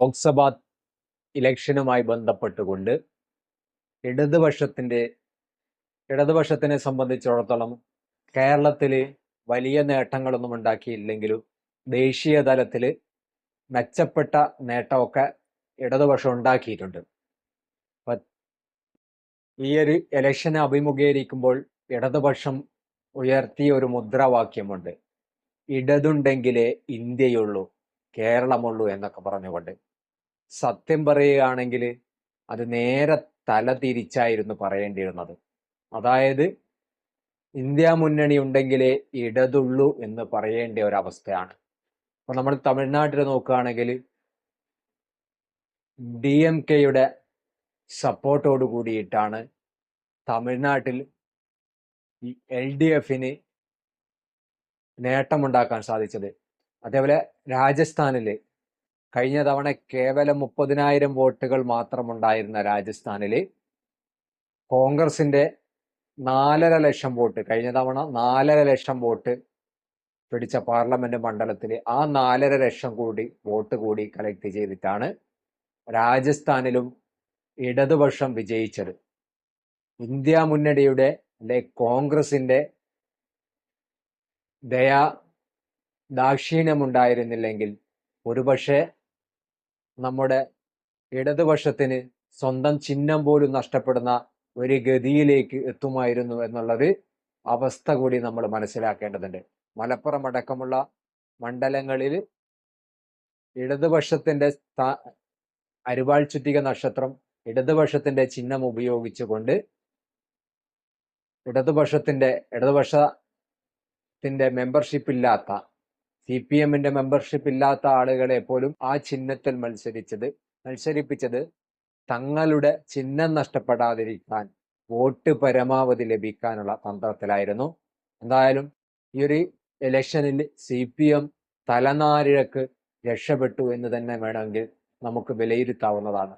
ലോക്സഭാ ഇലക്ഷനുമായി ബന്ധപ്പെട്ടുകൊണ്ട് ഇടതുപക്ഷത്തിന്റെ ഇടതുപക്ഷത്തിനെ സംബന്ധിച്ചിടത്തോളം കേരളത്തിൽ വലിയ നേട്ടങ്ങളൊന്നും ഉണ്ടാക്കിയില്ലെങ്കിലും ദേശീയ തലത്തിൽ മെച്ചപ്പെട്ട നേട്ടമൊക്കെ ഇടതുപക്ഷം ഉണ്ടാക്കിയിട്ടുണ്ട്. ഈ ഒരു ഇലക്ഷനെ അഭിമുഖീകരിക്കുമ്പോൾ ഇടതുപക്ഷം ഉയർത്തിയ ഒരു മുദ്രാവാക്യമുണ്ട്. ഇടതുണ്ടെങ്കിലേ ഇന്ത്യയുള്ളൂ കേരളമുള്ളൂ എന്നൊക്കെ പറഞ്ഞുകൊണ്ട്. സത്യം പറയുകയാണെങ്കിൽ അത് നേരെ തല തിരിച്ചായിരുന്നു പറയേണ്ടിയിരുന്നത്. അതായത് ഇന്ത്യ മുന്നണി ഉണ്ടെങ്കിലേ ഇടതുള്ളൂ എന്ന് പറയേണ്ട ഒരവസ്ഥയാണ്. അപ്പൊ നമ്മൾ തമിഴ്നാട്ടിൽ നോക്കുകയാണെങ്കിൽ ഡി എം കെയുടെ സപ്പോർട്ടോട് കൂടിയിട്ടാണ് തമിഴ്നാട്ടിൽ എൽ ഡി എഫിന് നേട്ടമുണ്ടാക്കാൻ സാധിച്ചത്. അതേപോലെ രാജസ്ഥാനിൽ കഴിഞ്ഞ തവണ കേവലം മുപ്പതിനായിരം വോട്ടുകൾ മാത്രമുണ്ടായിരുന്ന രാജസ്ഥാനിലെ കോൺഗ്രസിന്റെ നാലര ലക്ഷം വോട്ട് കഴിഞ്ഞ തവണ നാലര ലക്ഷം വോട്ട് പിടിച്ച പാർലമെന്റ് മണ്ഡലത്തിൽ ആ നാലര ലക്ഷം കൂടി വോട്ട് കൂടി കളക്ട് ചെയ്തിട്ടാണ് രാജസ്ഥാനിലും ഇടതുപക്ഷം വിജയിച്ചത്. ഇന്ത്യ മുന്നണിയുടെ അല്ലെ കോൺഗ്രസിന്റെ ദയാ ദാക്ഷിണ്യമുണ്ടായിരുന്നില്ലെങ്കിൽ ഒരുപക്ഷെ നമ്മുടെ ഇടതുപക്ഷത്തിന് സ്വന്തം ചിഹ്നം പോലും നഷ്ടപ്പെടുന്ന ഒരു ഗതിയിലേക്ക് എത്തുമായിരുന്നു എന്നുള്ളത് അവസ്ഥ കൂടി നമ്മൾ മനസ്സിലാക്കേണ്ടതുണ്ട്. മലപ്പുറം അടക്കമുള്ള മണ്ഡലങ്ങളിൽ ഇടതുപക്ഷത്തിന്റെ അരുവാൾ ചുറ്റിക നക്ഷത്രം ഇടതുപക്ഷത്തിന്റെ ചിഹ്നം ഉപയോഗിച്ചുകൊണ്ട് ഇടതുപക്ഷത്തിന്റെ ഇടതുപക്ഷത്തിന്റെ മെമ്പർഷിപ്പ് ഇല്ലാത്ത സി പി എമ്മിന്റെ മെമ്പർഷിപ്പ് ഇല്ലാത്ത ആളുകളെ പോലും ആ ചിഹ്നത്തിൽ മത്സരിച്ചത് മത്സരിപ്പിച്ചത് തങ്ങളുടെ ചിഹ്നം നഷ്ടപ്പെടാതിരിക്കാൻ വോട്ട് പരമാവധി ലഭിക്കാനുള്ള തന്ത്രത്തിലായിരുന്നു. എന്തായാലും ഈ ഒരു ഇലക്ഷനിൽ സി പി എം തലനാരിഴക്ക് രക്ഷപ്പെട്ടു എന്ന് തന്നെ വേണമെങ്കിൽ നമുക്ക് വിലയിരുത്താവുന്നതാണ്.